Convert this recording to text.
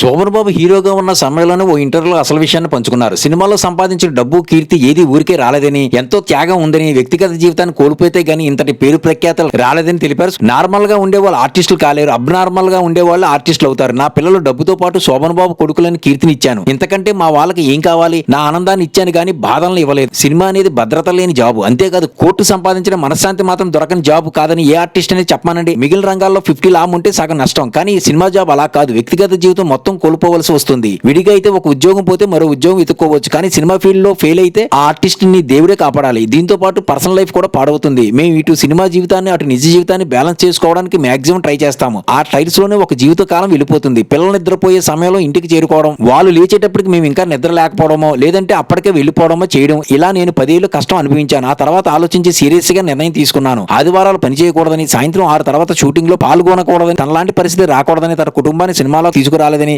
శోభన్ బాబు హీరోగా ఉన్న సమయంలోనే ఓ ఇంటర్వ్యూలో అసలు విషయాన్ని పంచుకున్నారు. సినిమాలో సంపాదించిన డబ్బు కీర్తి ఏది ఊరికే రాలేదని ఎంతో త్యాగం ఉందని వ్యక్తిగత జీవితాన్ని కోల్పోతే గానీ ఇంతటి పేరు ప్రఖ్యాతలు రాలేదని తెలిపారు. నార్మల్గా ఉండే వాళ్ళు ఆర్టిస్టులు కాలేరు అబ్నార్మల్గా ఉండే వాళ్ళు ఆర్టిస్టులు అవుతారు. నా పిల్లలు డబ్బుతో పాటు శోభన్ బాబు కొడుకులని కీర్తిని ఇచ్చాను ఇంతకంటే మా వాళ్ళకి ఏం కావాలి? నా ఆనందాన్ని ఇచ్చాను గానీ బాధలను ఇవ్వలేదు. సినిమా అనేది భద్రత లేని జాబు. అంతేకాదు కోర్టు సంపాదించిన మనశ్శాంతి మాత్రం దొరకని జాబ్ కాదని ఏ ఆర్టిస్ట్ అనేది చెప్పానండి? మిగిలిన రంగాల్లో ఫిఫ్టీ లాభం ఉంటే సగం నష్టం. కానీ ఈ సినిమా జాబ్ అలా కాదు. వ్యక్తిగత జీవితం మొత్తం కోల్పోవలసి వస్తుంది. విడిగా అయితే ఒక ఉద్యోగం పోతే మరో ఉద్యోగం వెతుక్కోవచ్చు. కానీ సినిమా ఫీల్డ్లో ఫెయిల్ అయితే ఆ ఆర్టిస్ట్ని దేవుడే కాపాడాలి. దీంతో పాటు పర్సనల్ లైఫ్ కూడా పాడవుతుంది. మేము ఇటు సినిమా జీవితాన్ని అటు నిజ జీవితాన్ని బ్యాలెన్స్ చేసుకోవడానికి మాక్సిమం ట్రై చేస్తాము. ఆ టైర్స్లోనే ఒక జీవిత కాలం వెళ్ళిపోతుంది. పిల్లలు నిద్రపోయే సమయంలో ఇంటికి చేరుకోవడం వాళ్ళు లేచేటప్పటికి మేము ఇంకా నిద్ర లేకపోవడమో లేదంటే అప్పటికే వెళ్ళిపోవడమో చేయడం ఇలా నేను పదేళ్ళు కష్టం అనుభవించాను. ఆ తర్వాత ఆలోచించి సీరియస్గా నిర్ణయం తీసుకున్నాను. ఆదివారాలు పనిచేయకూడదని సాయంత్రం ఆరు తర్వాత షూటింగ్లో పాల్గొనకూడదని తనలాంటి పరిస్థితి రాకూడదని తన కుటుంబాన్ని సినిమాలో తీసుకురాలేదని